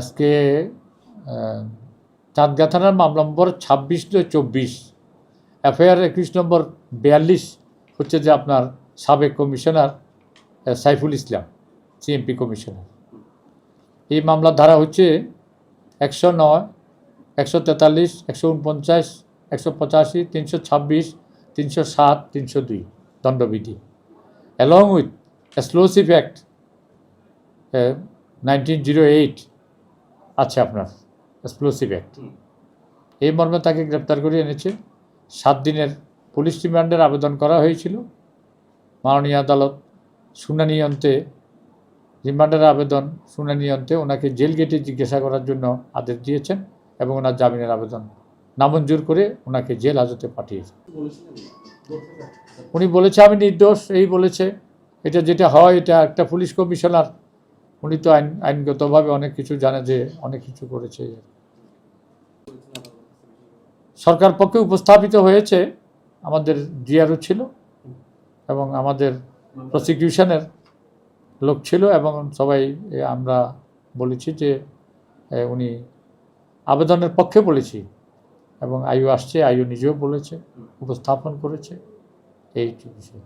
আজকে চাঁদগা থানার মামলা নম্বর ছাব্বিশ চব্বিশ, এফআইআর একুশ নম্বর বিয়াল্লিশ হচ্ছে যে আপনার সাবেক commissioner Saiful Islam, CMP commissioner. এই মামলার ধারা হচ্ছে একশো নয়, একশো তেতাল্লিশ, একশো উনপঞ্চাশ, একশো পঁচাশি, তিনশো ছাব্বিশ, তিনশো সাত, তিনশো দুই দণ্ডবিধি। Along with explosive act nineteen zero eight আছে আপনার এক্সপ্লোসিভ অ্যাক্ট এই মর্মে তাকে গ্রেপ্তার করে এনেছে। সাত দিনের পুলিশ রিমান্ডের আবেদন করা হয়েছিল। মাননীয় আদালত শুনানি অন্তে রিমান্ডের আবেদন, শুনানি অন্তে ওনাকে জেল গেটে জিজ্ঞাসা করার জন্য আদেশ দিয়েছেন এবং ওনার জামিনের আবেদন নামঞ্জুর করে ওনাকে জেল হাজতে পাঠিয়েছে। উনি বলেছে, আমি নির্দোষ। এই বলেছে, এটা যেটা হয়, এটা একটা পুলিশ কমিশনার উনি তো আইন আইনগতভাবে অনেক কিছু জানে যে অনেক কিছু করেছে সরকার পক্ষে উপস্থাপিত হয়েছে, আমাদের জিআরও ছিল এবং আমাদের প্রসিকিউশনের লোক ছিল এবং সবাই আমরা বলেছি যে উনি আবেদনের পক্ষে বলেছি এবং আইও আসছে, আইও নিজেও বলেছে, উপস্থাপন করেছে এই বিষয়।